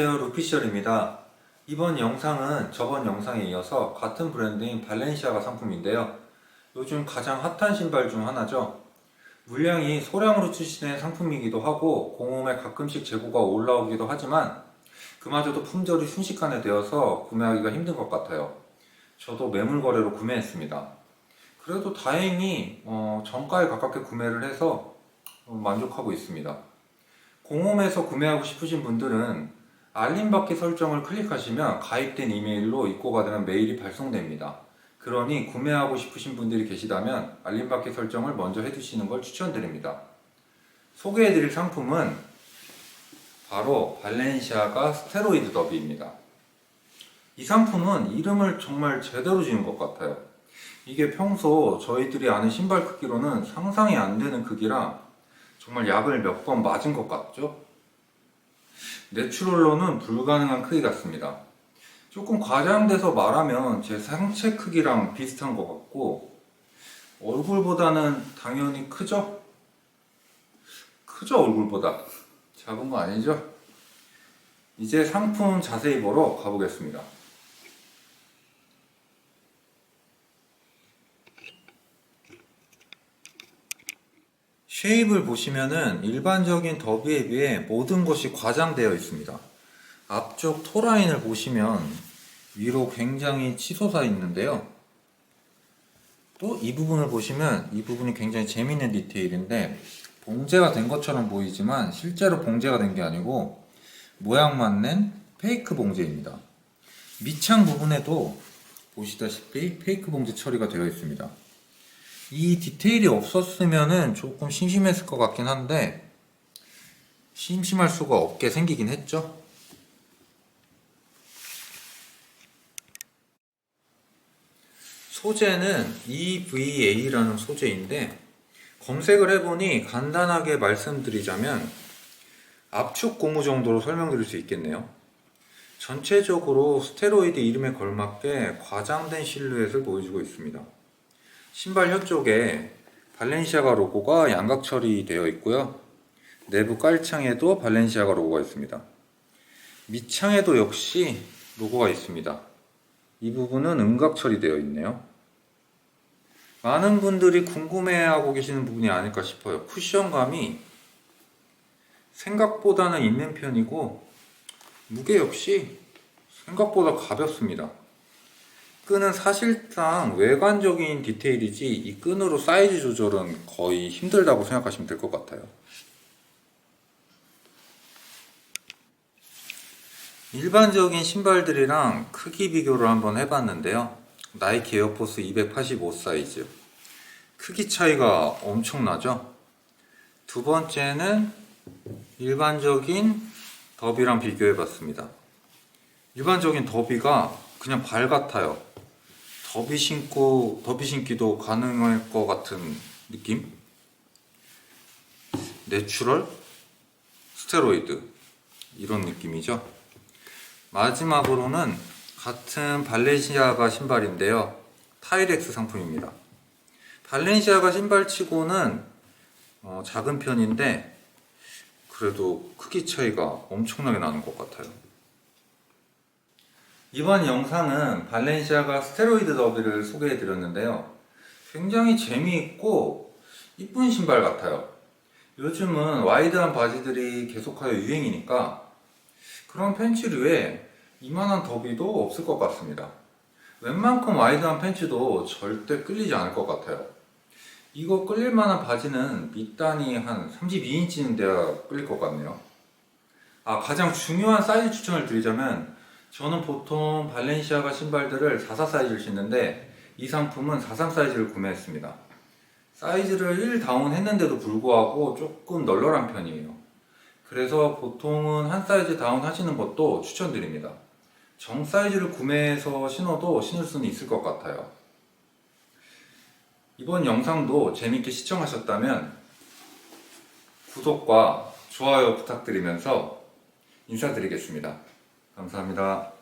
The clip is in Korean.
루피셜입니다. 이번 영상은 저번 영상에 이어서 같은 브랜드인 발렌시아가 상품인데요. 요즘 가장 핫한 신발 중 하나죠. 물량이 소량으로 출시된 상품이기도 하고 공홈에 가끔씩 재고가 올라오기도 하지만 그마저도 품절이 순식간에 되어서 구매하기가 힘든 것 같아요. 저도 매물 거래로 구매했습니다. 그래도 다행히 어, 정가에 가깝게 구매를 해서 어, 만족하고 있습니다. 공홈에서 구매하고 싶으신 분들은 알림받기 설정을 클릭하시면 가입된 이메일로 입고가 되면 메일이 발송됩니다. 그러니 구매하고 싶으신 분들이 계시다면 알림받기 설정을 먼저 해두시는 걸 추천드립니다. 소개해드릴 상품은 바로 발렌시아가 스테로이드 더비입니다. 이 상품은 이름을 정말 제대로 지은 것 같아요. 이게 평소 저희들이 아는 신발 크기로는 상상이 안 되는 크기라 정말 약을 몇 번 맞은 것 같죠? 내추럴로는 불가능한 크기 같습니다. 조금 과장돼서 말하면 제 상체 크기랑 비슷한 것 같고 얼굴보다는 당연히 크죠? 크죠 얼굴보다 작은 거 아니죠? 이제 상품 자세히 보러 가보겠습니다. 쉐입을 보시면은 일반적인 더비에 비해 모든 것이 과장되어 있습니다. 앞쪽 토라인을 보시면 위로 굉장히 치솟아 있는데요. 또 이 부분을 보시면 이 부분이 굉장히 재밌는 디테일인데 봉제가 된 것처럼 보이지만 실제로 봉제가 된 게 아니고 모양만 낸 페이크 봉제입니다. 밑창 부분에도 보시다시피 페이크 봉제 처리가 되어 있습니다. 이 디테일이 없었으면은 조금 심심했을 것 같긴 한데 심심할 수가 없게 생기긴 했죠. 소재는 EVA라는 소재인데 검색을 해보니 간단하게 말씀드리자면 압축 고무 정도로 설명드릴 수 있겠네요. 전체적으로 스테로이드 이름에 걸맞게 과장된 실루엣을 보여주고 있습니다. 신발 혀 쪽에 발렌시아가 로고가 양각 처리되어 있고요. 내부 깔창에도 발렌시아가 로고가 있습니다. 밑창에도 역시 로고가 있습니다. 이 부분은 음각 처리되어 있네요. 많은 분들이 궁금해하고 계시는 부분이 아닐까 싶어요. 쿠션감이 생각보다는 있는 편이고 무게 역시 생각보다 가볍습니다. 끈은 사실상 외관적인 디테일이지 이 끈으로 사이즈 조절은 거의 힘들다고 생각하시면 될 것 같아요. 일반적인 신발들이랑 크기 비교를 한번 해봤는데요. 나이키 에어포스 285 사이즈. 크기 차이가 엄청나죠? 두 번째는 일반적인 더비랑 비교해봤습니다. 일반적인 더비가 그냥 발 같아요. 더비 신고 더비 신기도 가능할 것 같은 느낌? 내추럴 스테로이드 이런 느낌이죠. 마지막으로는 같은 발렌시아가 신발인데요. 타이렉스 상품입니다. 발렌시아가 신발치고는 어, 작은 편인데 그래도 크기 차이가 엄청나게 나는 것 같아요. 이번 영상은 발렌시아가 스테로이드 더비를 소개해 드렸는데요. 굉장히 재미있고 이쁜 신발 같아요. 요즘은 와이드한 바지들이 계속하여 유행이니까 그런 팬츠류에 이만한 더비도 없을 것 같습니다. 웬만큼 와이드한 팬츠도 절대 끌리지 않을 것 같아요. 이거 끌릴 만한 바지는 밑단이 한 32인치는 돼야 끌릴 것 같네요. 아, 가장 중요한 사이즈 추천을 드리자면 저는 보통 발렌시아가 신발들을 44 사이즈를 신는데 이 상품은 43 사이즈를 구매했습니다. 사이즈를 1 다운 했는데도 불구하고 조금 널널한 편이에요. 그래서 보통은 한 사이즈 다운 하시는 것도 추천드립니다. 정 사이즈를 구매해서 신어도 신을 수는 있을 것 같아요. 이번 영상도 재밌게 시청하셨다면 구독과 좋아요 부탁드리면서 인사드리겠습니다. 감사합니다.